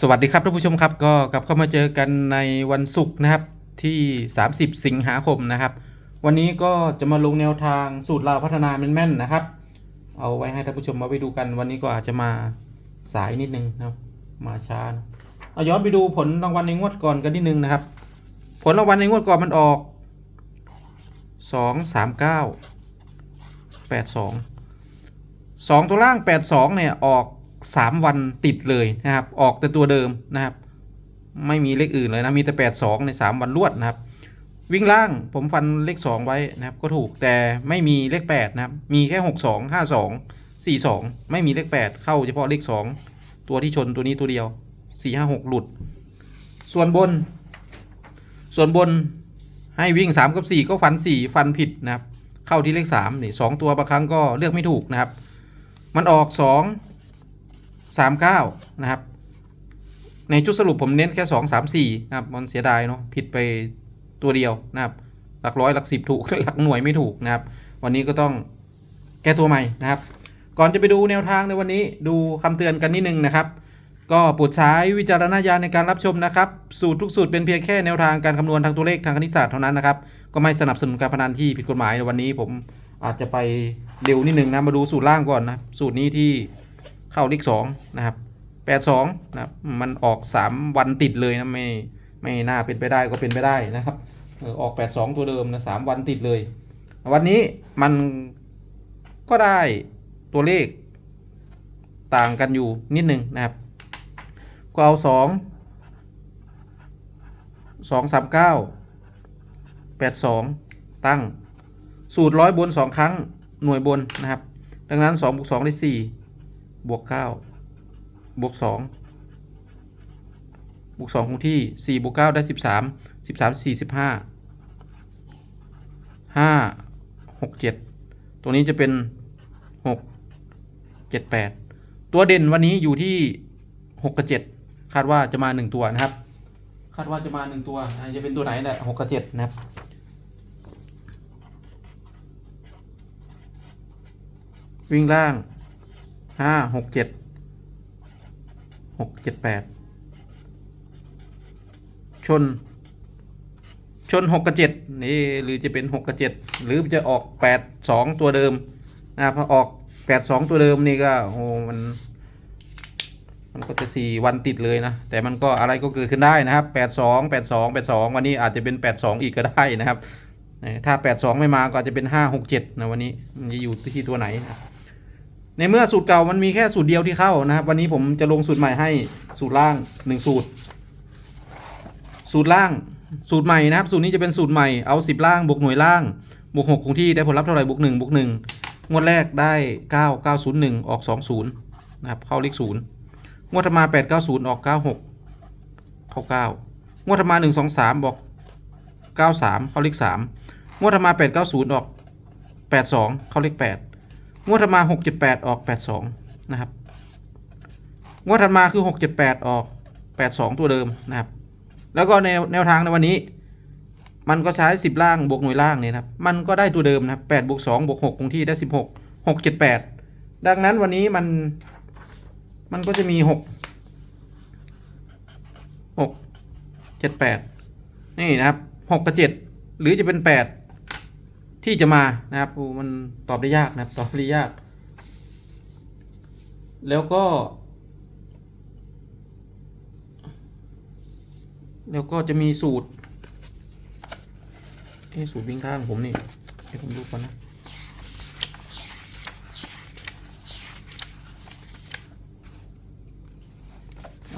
สวัสดีครับท่านผู้ชมครับก็กลับเข้ามาเจอกันในวันศุกร์นะครับที่ 30 สิงหาคมนะครับ วันนี้ก็จะมาลงแนวทางสูตรเราวพัฒนาแม่นๆนะครับ เอาไว้ให้ท่านผู้ชมมาไปดูกัน วันนี้ก็อาจจะมาสายนิดนึงนะครับมาช้าเอาย้อนไปดูผลรางวัลในงวดก่อนกันนิดนึงนะครับ ผลรางวัลในงวดก่อนมันออกสองสามเก้าแปดสองสองตัวล่างแปดสองเนี่ยออก สามวันติดเลยนะครับ ออกแต่ตัวเดิมนะครับ ไม่มีเลขอื่นเลยนะ มีแต่แปดสองในสามวันรวดนะครับ วิ่งล่างผมฟันเลขสองไว้นะครับ ก็ถูกแต่ไม่มีเลขแปดนะครับ มีแค่หกสองห้าสองสี่สองไม่มีเลขแปดเข้าเฉพาะเลขสองตัวที่ชนตัวนี้ตัวเดียวสี่ห้าหกหลุด ส่วนบน ส่วนบนให้วิ่งสามกับสี่ก็ฟันสี่ฟันผิดนะครับ เข้าที่เลขสามนี่สองตัวบางครั้งก็เลือกไม่ถูกนะครับ มันออกส องสามเก้านะครับ ในชุดสรุปผมเน้นแค่สองสามสี่นะครับ มันเสียดายเนาะผิดไปตัวเดียวนะครับ หลักร้อยหลักสิบถูก หลักหน่วยไม่ถูกนะครับ วันนี้ก็ต้องแก้ตัวใหม่นะครับ ก่อนจะไปดูแนวทางในวันนี้ดูคำเตือนกันนิดนึงนะครับ ก็โปรดใช้วิจารณญาณในการรับชมนะครับ สูตรทุกสูตรเป็นเพียงแค่แนวทางการคำนวณทางตัวเลขทางคณิตศาสตร์เท่านั้นนะครับ ก็ไม่สนับสนุนการพนันที่ผิดกฎหมายในวันนี้ผมอาจจะไปเร็วนิดนึงนะมาดูสูตรล่างก่อนนะสูตรนี้ที่ เข้าเลขสองนะครับแปดสองนะครับมันออกสามวันติดเลยนะไม่ไม่น่าเป็นไปได้ก็เป็นไปได้นะครับออออกแปดสองตัวเดิมนะสามวันติดเลย วันนี้มันก็ได้ตัวเลขต่างกันอยู่นิดนึงนะครับ ก็เอาสองสองสามเก้าแปดสองตั้งสูตรร้อยบนสองครั้งหน่วยบนนะครับ ดังนั้นสองบวกสองได้สี่ บวกเก้าบวกสองบวกสองคงที่สี่บวกเก้าได้สิบสามสิบสามสี่สิบห้าห้าหกเจ็ดตัวนี้จะเป็นหกเจ็ดแปดตัวเด่นวันนี้อยู่ที่หกกับเจ็ดคาดว่าจะมาหนึ่งตัวนะครับ คาดว่าจะมาหนึ่งตัวจะเป็นตัวไหนแหละหกกับเจ็ดนะครับวิ่งล่าง ห้าหกเจ็ดหกเจ็ดแปดชน ชนหกกับเจ็ดนี่หรือจะเป็นหกกับเจ็ดหรือจะออกแปดสองตัวเดิมนะพอออกแปดสองตัวเดิมนี่ก็โอ้มันมันก็จะสี่วันติดเลยนะ แต่มันก็อะไรก็เกิดขึ้นได้นะครับแปดสองแปดสองแปดสองวันนี้อาจจะเป็นแปดสองอีกก็ได้นะครับถ้าแปดสองไม่มาก็จจะเป็นห้าหกเจ็ดนะวันนี้มันจะอยู่ที่ตัวไหนนะ ในเมื่อสูตรเก่ามันมีแค่สูตรเดียวที่เข้านะครับ วันนี้ผมจะลงสูตรใหม่ให้สูตรล่างหนึ่งสูตร สูตรล่างสูตรใหม่นะครับ สูตรนี้จะเป็นสูตรใหม่เอาสิบล่างบวกหน่วยล่างบวกหกคงที่ได้ผลลัพธ์เท่าไหร่บวกหนึ่งบวกหนึ่งงวดแรกได้เก้าเก้าศูนย์หนึ่งออกสองศูนย์นะครับเข้าเลขศูนย์งวดถัดมา8 9 0ออก96เข้า9งวดถัดมา1 2 3บอก93เข้าเลข3งวดถัดมา8 9 0ออก82เข้าเลข8 งวดถัดมา6 7 8ออก82นะครับ งวดถัดมาคือ6 7 8ออก82ตัวเดิมนะครับ แล้วก็แนวแนวทางในวันนี้ มันก็ใช้10ล่างบวกหน่วยล่างเนี่ยนะครับ มันก็ได้ตัวเดิมนะครับ8บวก2บวก6คงที่ได้16 6 7 8ดังนั้นวันนี้มัน มันก็จะมีหกหกเจ็ดแปดนี่นะครับหกกับเจ็ดหรือจะเป็นแปด ที่จะมานะครับโอ้มันตอบได้ยากนะครับ ตอบได้ยาก แล้วก็ แล้วก็จะมีสูตรเอ้สูตรวิ่งข้างผมนี่ให้ผมดูก่อนนะ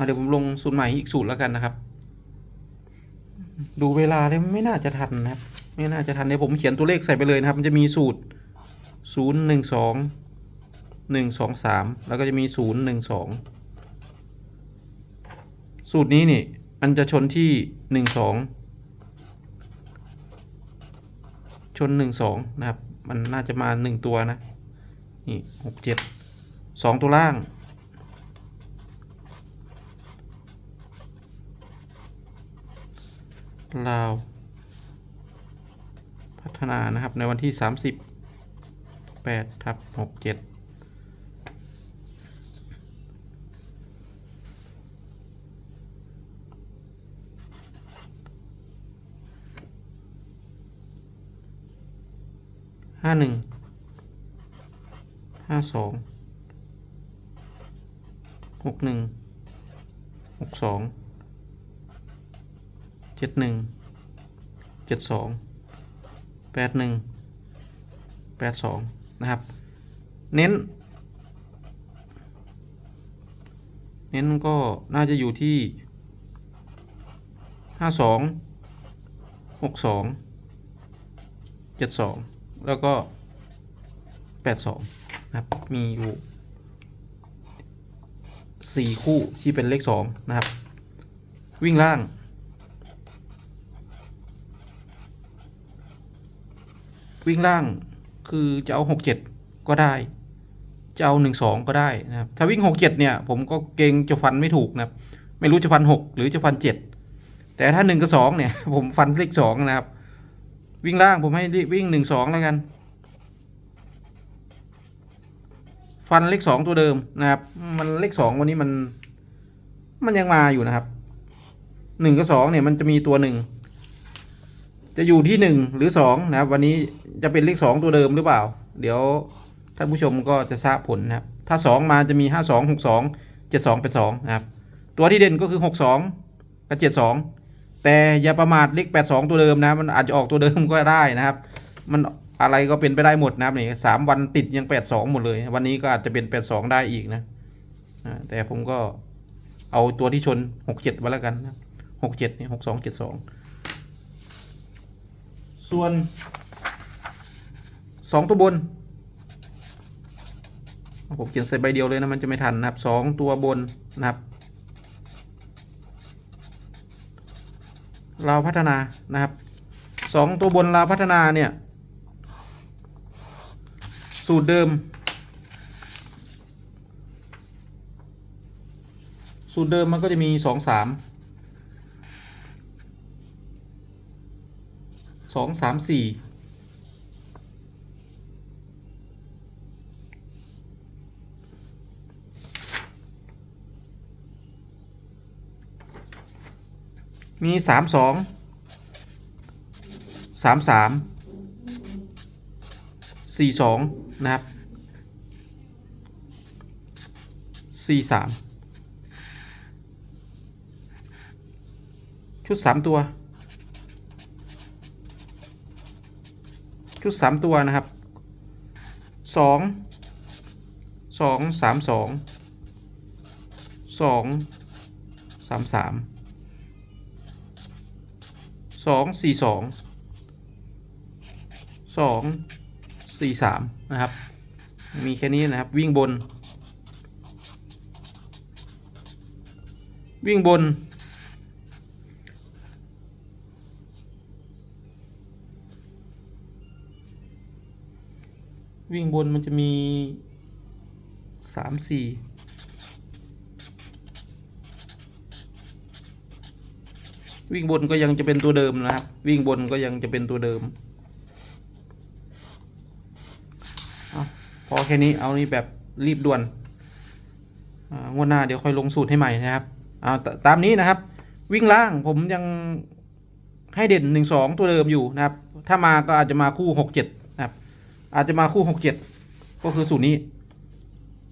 เดี๋ยวผมลงสูตรใหม่อีกสูตรแล้วกันนะครับ ดูเวลาเนี่ยไม่น่าจะทันนะครับ ไม่น่าจะทันเดี๋ยวผมเขียนตัวเลขใส่ไปเลยนะครับ มันจะมีสูตรศูนย์หนึ่งสองหนึ่งสองสามแล้วก็จะมีศูนย์หนึ่งสองสูตรนี้นี่ มันจะชนที่หนึ่งสองชนหนึ่งสองนะครับ มันน่าจะมาหนึ่งตัวนะ นี่หกเจ็ดสองตัวล่างลาว ฒนานะครับ ในวันที่ 30 8ทับ67ห้าหนึ่งห้าสองหกหนึ่งหกสองเจ็ดหนึ่งเจ็ดสอง แปดหนึ่งแปดสองนะครับ เน้น เน้นก็น่าจะอยู่ที่ห้าสองหกสองเจ็ดสองแล้วก็แปดสองนะครับ มีอยู่สี่คู่ที่เป็นเลขสองนะครับ วิ่งล่าง วิ่งล่างคือจะเอาหกเจ็ดก็ได้ จะเอาหนึ่งสองก็ได้นะครับถ้าวิ่งหกเจ็ดเนี่ย ผมก็เกงจะฟันไม่ถูกนะครับ ไม่รู้จะฟันหกหรือจะฟันเจ็ดแต่ถ้าหนึ่งกับสองเนี่ย ผมฟันเลขสองนะครับ วิ่งล่างผมให้วิ่งหนึ่งสองแล้วกัน ฟันเลขสองตัวเดิมนะครับ มันเลขสองวันนี้มัน มันยังมาอยู่นะครับหนึ่งกับสองเนี่ยมันจะมีตัวหนึ่ง จะอยู่ที่หนึ่งหรือสองนะครับ วันนี้จะเป็นเลขสองตัวเดิมหรือเปล่า เดี๋ยวท่านผู้ชมก็จะทราบผลนะครับ ถ้าสองมาจะมีห้าสองหกสองเจ็ดสองเป็นสองนะครับ ตัวที่เด่นก็คือหกสองกับเจ็ดสองแต่อย่าประมาทเลขแปดสองตัวเดิมนะ มันอาจจะออกตัวเดิมก็ได้นะครับ มันอะไรก็เป็นไปได้หมดนะครับนี่สามวันติดยังแปดสองหมดเลย วันนี้ก็อาจจะเป็นแปดสองได้อีกนะแต่ผมก็เอาตัวที่ชนหกเจ็ดไว้แล้วกันนะหกเจ็ดนี่หกสองเจ็ด ส่วน 2 ตัวบน ผมเขียนใส่ใบเดียวเลยนะ มันจะไม่ทันนะครับ 2 ตัวบนนะครับ เราพัฒนานะครับ 2 ตัวบนเราพัฒนาเนี่ย สูตรเดิม สูตรเดิมมันก็จะมี 2 3 สองสามสี่มีสามสองสามสามสี่สองนะครับสี่สามชุดสามตัว ชุดสามตัวนะครับสองสองสามสองสองสามสามสองสี่สองสองสี่สามนะครับ มีแค่นี้นะครับวิ่งบน วิ่งบน วิ่งบนมันจะมีสามสี่วิ่งบนก็ยังจะเป็นตัวเดิมนะครับ วิ่งบนก็ยังจะเป็นตัวเดิมอพอแค่นี้เอานี่แบบรีบด่วนอ่างวดหน้าเดี๋ยวค่อยลงสูตรให้ใหม่นะครับเอาตตามนี้นะครับ วิ่งล่างผมยังให้เด่นหนึ่งสองตัวเดิมอยู่นะครับ ถ้ามาก็อาจจะมาคู่หกเจ็ด อาจจะมาคู่หกเจ็ดก็คือสูตรนี้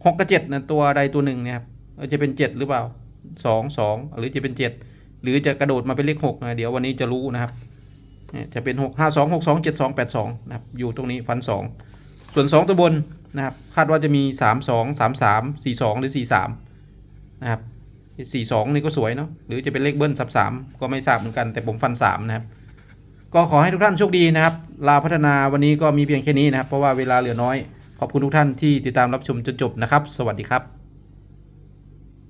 หกกับเจ็ดนะตัวใดตัวหนึ่งเนี่ยครับจะเป็นเจ็ดหรือเปล่าสองสองหรือจะเป็นเจ็ดหรือจะกระโดดมาเป็นเลขหกนะเดี๋ยววันนี้จะรู้นะครับจะเป็นหกห้าสองหกสองเจ็ดสองแปดสองนะครับอยู่ตรงนี้ฟันสองส่วนสองตัวบนนะครับคาดว่าจะมีสามสองสามสามสี่สองหรือสี่สามนะครับสี่สองนี่ก็สวยเนาะหรือจะเป็นเลขเบิ้ลสับสามก็ไม่ทราบเหมือนกันแต่ผมฟันสามนะครับ ก็ขอให้ทุกท่านโชคดีนะครับ ลาพัฒนาวันนี้ก็มีเพียงแค่นี้นะครับ เพราะว่าเวลาเหลือน้อย ขอบคุณทุกท่านที่ติดตามรับชมจนจบนะครับ สวัสดีครับ